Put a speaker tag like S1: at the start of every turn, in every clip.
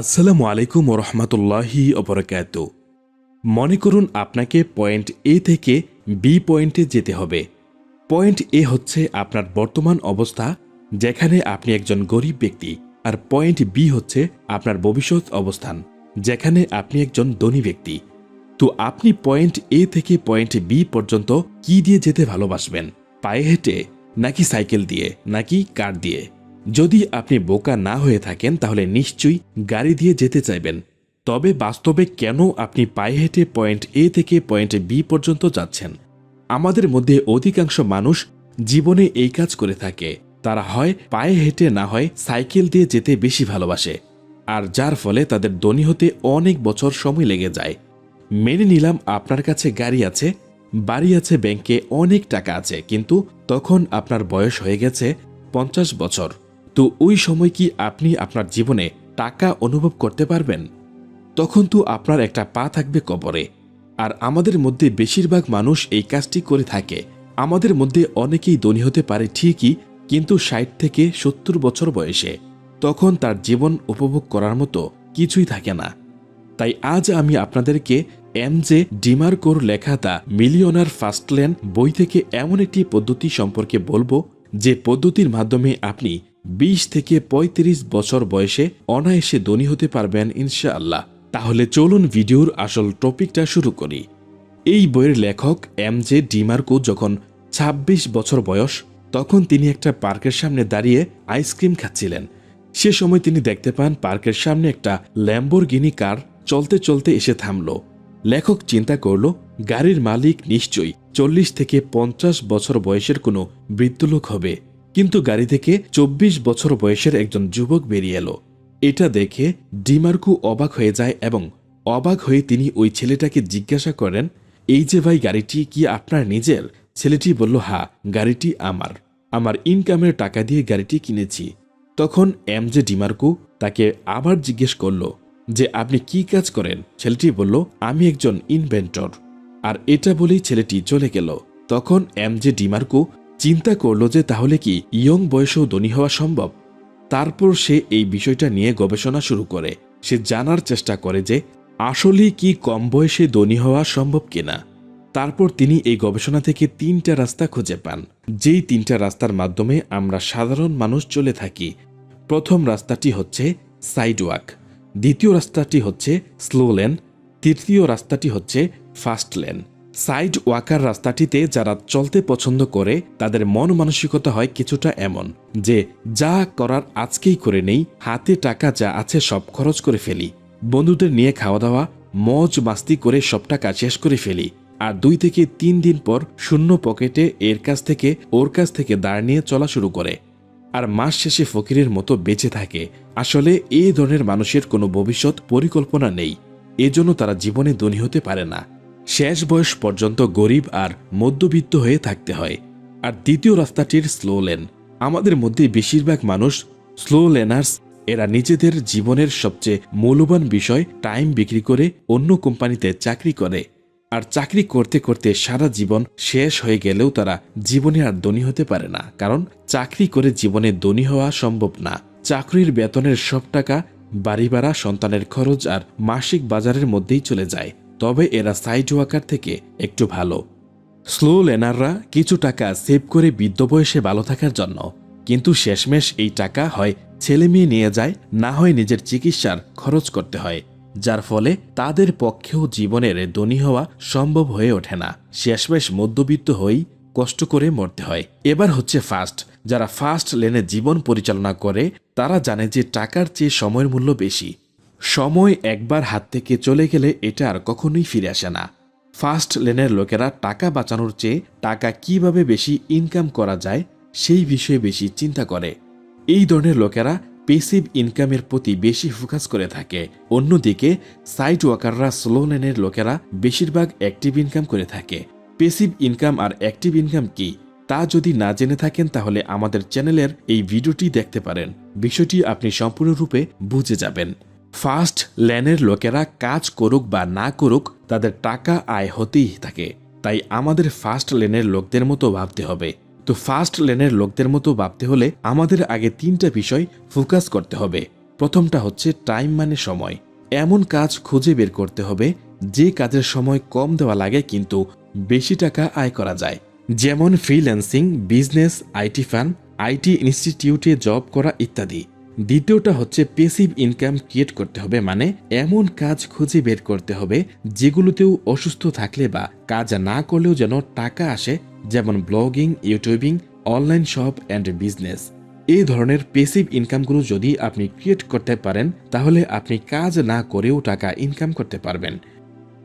S1: আসসালামু আলাইকুম রহমতুল্লাহি অবরকাত। মনে করুন আপনাকে পয়েন্ট এ থেকে বি পয়েন্টে যেতে হবে। পয়েন্ট এ হচ্ছে আপনার বর্তমান অবস্থা, যেখানে আপনি একজন গরিব ব্যক্তি, আর পয়েন্ট বি হচ্ছে আপনার ভবিষ্যৎ অবস্থান, যেখানে আপনি একজন ধনী ব্যক্তি। তো আপনি পয়েন্ট এ থেকে পয়েন্ট বি পর্যন্ত কি দিয়ে যেতে ভালোবাসবেন? পায়ে হেঁটে, নাকি সাইকেল দিয়ে, নাকি কার দিয়ে? যদি আপনি বোকা না হয়ে থাকেন, তাহলে নিশ্চয়ই গাড়ি দিয়ে যেতে চাইবেন। তবে বাস্তবে কেন আপনি পায়ে হেঁটে পয়েন্ট এ থেকে পয়েন্ট বি পর্যন্ত যাচ্ছেন? আমাদের মধ্যে অধিকাংশ মানুষ জীবনে এই কাজ করে থাকে। তারা হয় পায়ে হেঁটে না হয় সাইকেল দিয়ে যেতে বেশি ভালোবাসে। আর যার ফলে তাদের ধনী হতে অনেক বছর সময় লেগে যায়। মেনে নিলাম আপনার কাছে গাড়ি আছে, বাড়ি আছে, ব্যাংকে অনেক টাকা আছে, কিন্তু তখন আপনার বয়স হয়ে গেছে পঞ্চাশ বছর। তো ওই সময় কি আপনি আপনার জীবনে টাকা অনুভব করতে পারবেন? তখন তো আপনার একটা পা থাকবে কবরে। আর আমাদের মধ্যে বেশিরভাগ মানুষ এই কাজটি করে থাকে। আমাদের মধ্যে অনেকেই ধনী হতে পারে ঠিকই, কিন্তু ষাট থেকে সত্তর বছর বয়সে। তখন তার জীবন উপভোগ করার মতো কিছুই থাকে না। তাই আজ আমি আপনাদেরকে এম জে ডিমার্কোর লেখা দ্য মিলিয়নার ফাস্টল্যান্ড বই থেকে এমন একটি পদ্ধতি সম্পর্কে বলব যে পদ্ধতির মাধ্যমে আপনি ২০ থেকে ৩৫ বছর বয়সে অনায়াসে ধনী হতে পারবেন ইনশাআল্লাহ। তাহলে চলুন ভিডিওর আসল টপিকটা শুরু করি। এই বইয়ের লেখক এম জে ডিমার্কো যখন ২৬ বছর বয়স, তখন তিনি একটা পার্কের সামনে দাঁড়িয়ে আইসক্রিম খাচ্ছিলেন। সে সময় তিনি দেখতে পান পার্কের সামনে একটা ল্যাম্বোরগিনি কার চলতে চলতে এসে থামল। লেখক চিন্তা করল, গাড়ির মালিক নিশ্চয়ই চল্লিশ থেকে পঞ্চাশ বছর বয়সের কোনো বৃদ্ধ লোক হবে। কিন্তু গাড়ি থেকে চব্বিশ বছর বয়সের একজন যুবক বেরিয়ে এলো। এটা দেখে ডিমার্কু অবাক হয়ে যায় এবং অবাক হয়ে তিনি ওই ছেলেটাকে জিজ্ঞাসা করেন, এই যে ভাই, গাড়িটি কি আপনার নিজের? ছেলেটি বলল, হা, গাড়িটি আমার। আমার ইনকামের টাকা দিয়ে গাড়িটি কিনেছি। তখন এম জে ডিমার্কু তাকে আবার জিজ্ঞেস করল যে আপনি কি কাজ করেন? ছেলেটি বলল, আমি একজন ইনভেন্টর আর এটা বলেই ছেলেটি চলে গেল। তখন এম জে ডিমার্কু চিন্তা করল যে তাহলে কি ইয়ং বয়সেও ধনী হওয়া সম্ভব? তারপর সে এই বিষয়টা নিয়ে গবেষণা শুরু করে। সে জানার চেষ্টা করে যে আসলেই কি কম বয়সে ধনী হওয়া সম্ভব কিনা। তারপর তিনি এই গবেষণা থেকে তিনটা রাস্তা খুঁজে পান। যেই তিনটা রাস্তার মাধ্যমে আমরা সাধারণ মানুষ চলে থাকি। প্রথম রাস্তাটি হচ্ছে সাইডওয়াক দ্বিতীয় রাস্তাটি হচ্ছে স্লো লেন, তৃতীয় রাস্তাটি হচ্ছে ফাস্ট লেন। সাইড ওয়াকার রাস্তাটিতে যারা চলতে পছন্দ করে, তাদের মন মানসিকতা হয় কিছুটা এমন যে, যা করার আজকেই করে নেই, হাতে টাকা যা আছে সব খরচ করে ফেলি। বন্ধুদের নিয়ে খাওয়া দাওয়া মজ মাস্তি করে সব টাকা শেষ করে ফেলি। আর দুই থেকে তিন দিন পর শূন্য পকেটে এর কাছ থেকে ওর কাছ থেকে দাঁড় নিয়ে চলা শুরু করে। আর মাস শেষে ফকিরের মতো বেঁচে থাকে। আসলে এই ধরনের মানুষের কোনো ভবিষ্যৎ পরিকল্পনা নেই। এজন্য তারা জীবনে ধনী হতে পারে না। শেষ বয়স পর্যন্ত গরিব আর মধ্যবিত্ত হয়ে থাকতে হয়। আর দ্বিতীয় রাস্তাটির স্লো লেন। আমাদের মধ্যে বেশিরভাগ মানুষ স্লো লেনার্স। এরা নিজেদের জীবনের সবচেয়ে মূল্যবান বিষয় টাইম বিক্রি করে অন্য কোম্পানিতে চাকরি করে। আর চাকরি করতে করতে সারা জীবন শেষ হয়ে গেলেও তারা জীবনে আর ধনী হতে পারে না। কারণ চাকরি করে জীবনে ধনী হওয়া সম্ভব না। চাকরির বেতনের সব টাকা বাড়ি ভাড়া, সন্তানের খরচ আর মাসিক বাজারের মধ্যেই চলে যায়। তবে এরা সাইড ওয়াকার থেকে একটু ভালো। স্লো লেনাররা কিছু টাকা সেভ করে বৃদ্ধ বয়সে ভালো থাকার জন্য। কিন্তু শেষমেশ এই টাকা হয় ছেলে মেয়ে নিয়ে যায়, না হয় নিজের চিকিৎসার খরচ করতে হয়। যার ফলে তাদের পক্ষেও জীবনের ধনী হওয়া সম্ভব হয়ে ওঠে না। শেষমেশ মধ্যবিত্ত হয়েই কষ্ট করে মরতে হয়। এবার হচ্ছে ফাস্ট যারা ফাস্ট লেনে জীবন পরিচালনা করে, তারা জানে যে টাকার চেয়ে সময়ের মূল্য বেশি। সময় একবার হাত থেকে চলে গেলে এটা আর কখনোই ফিরে আসে না। ফাস্ট লেনের লোকেরা টাকা বাঁচানোর চেয়ে টাকা কীভাবে বেশি ইনকাম করা যায়, সেই বিষয়ে বেশি চিন্তা করে। এই ধরনের লোকেরা পেসিভ ইনকামের প্রতি বেশি ফোকাস করে থাকে। অন্যদিকে সাইড ওয়াকাররা স্লো লেনের লোকেরা বেশিরভাগ অ্যাক্টিভ ইনকাম করে থাকে। পেসিভ ইনকাম আর অ্যাক্টিভ ইনকাম কি? তা যদি না জেনে থাকেন, তাহলে আমাদের চ্যানেলের এই ভিডিওটি দেখতে পারেন। বিষয়টি আপনি সম্পূর্ণরূপে বুঝে যাবেন। ফার্স্ট ল্যানের লোকেরা কাজ করুক বা না করুক, তাদের টাকা আয় হতেই থাকে। তাই আমাদের ফার্স্ট লেনের লোকদের মতো ভাবতে হবে। তো ফার্স্ট লেনের লোকদের মতো ভাবতে হলে আমাদের আগে তিনটা বিষয় ফোকাস করতে হবে। প্রথমটা হচ্ছে টাইম মানে সময়। এমন কাজ খুঁজে বের করতে হবে, যে কাজের সময় কম দেওয়া লাগে কিন্তু বেশি টাকা আয় করা যায়। যেমন freelancing, business, IT firm, IT ইনস্টিটিউটে জব করা ইত্যাদি। দ্বিতীয়টা হচ্ছে পেসিভ ইনকাম ক্রিয়েট করতে হবে মানে এমন কাজ খুঁজে বের করতে হবে যেগুলোতেও অসুস্থ থাকলে বা কাজ না করলেও যেন টাকা আসে, যেমন blogging YouTubing online shop and business এই ধরনের পেসিভ ইনকামগুলো যদি আপনি ক্রিয়েট করতে পারেন, তাহলে আপনি কাজ না করেও টাকা ইনকাম করতে পারবেন।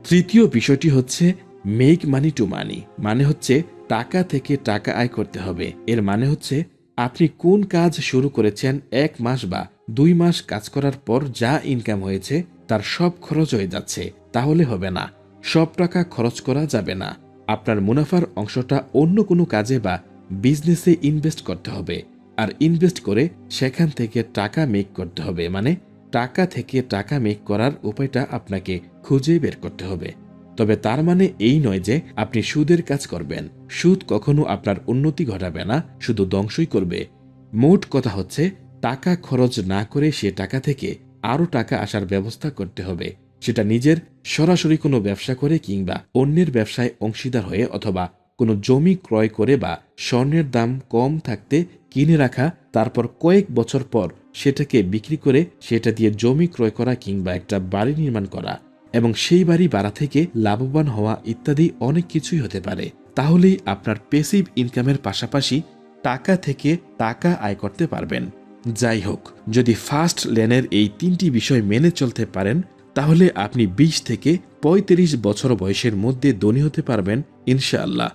S1: তৃতীয় বিষয়টি হচ্ছে মেক মানি টু মানি মানে হচ্ছে টাকা থেকে টাকা আয় করতে হবে। এর মানে হচ্ছে আপনি কোন কাজ শুরু করেছেন এক মাস বা দুই মাস কাজ করার পর যা ইনকাম হয়েছে, তার সব খরচ হয়ে যাচ্ছে, তাহলে হবে না। সব টাকা খরচ করা যাবে না। আপনার মুনাফার অংশটা অন্য কোনো কাজে বা বিজনেসে ইনভেস্ট করতে হবে। আর ইনভেস্ট করে সেখান থেকে টাকা মেক করতে হবে। মানে টাকা থেকে টাকা মেক করার উপায়টা আপনাকে খুঁজে বের করতে হবে। তবে তার মানে এই নয় যে আপনি সুদের কাজ করবেন। সুদ কখনো আপনার উন্নতি ঘটাবে না, শুধু ধ্বংসই করবে। মোট কথা হচ্ছে, টাকা খরচ না করে সে টাকা থেকে আরও টাকা আসার ব্যবস্থা করতে হবে। সেটা নিজের, সরাসরি কোনো ব্যবসা করে কিংবা অন্যের ব্যবসায় অংশীদার হয়ে অথবা কোনো জমি ক্রয় করে বা স্বর্ণের দাম কম থাকতে কিনে রাখা, তারপর কয়েক বছর পর সেটাকে বিক্রি করে সেটা দিয়ে জমি ক্রয় করা কিংবা একটা বাড়ি নির্মাণ করা। এবং সেই বাড়ি বাড়া থেকে লাভবান হওয়া ইত্যাদি অনেক কিছুই হতে পারে। তাহলেই আপনার পেসিভ ইনকামের পাশাপাশি টাকা থেকে টাকা আয় করতে পারবেন। যাই হোক, যদি ফার্স্ট লেনের এই তিনটি বিষয় মেনে চলতে পারেন, তাহলে আপনি ২০ থেকে ৩৫ বছর বয়সের মধ্যে ধনী হতে পারবেন, ইনশাআল্লাহ।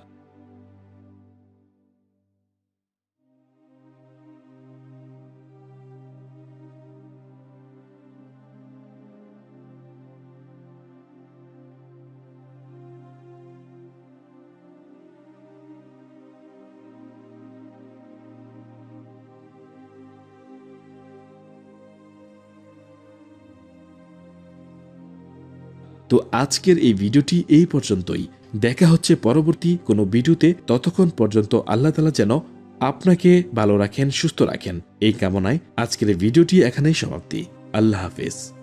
S1: তো আজকের এই ভিডিওটি এই পর্যন্তই। দেখা হচ্ছে পরবর্তী কোনো ভিডিওতে। ততক্ষণ পর্যন্ত আল্লাহ তালা যেন আপনাকে ভালো রাখেন, সুস্থ রাখেন। এই কামনায় আজকের ভিডিওটি এখানেই সমাপ্তি। আল্লাহ হাফেজ।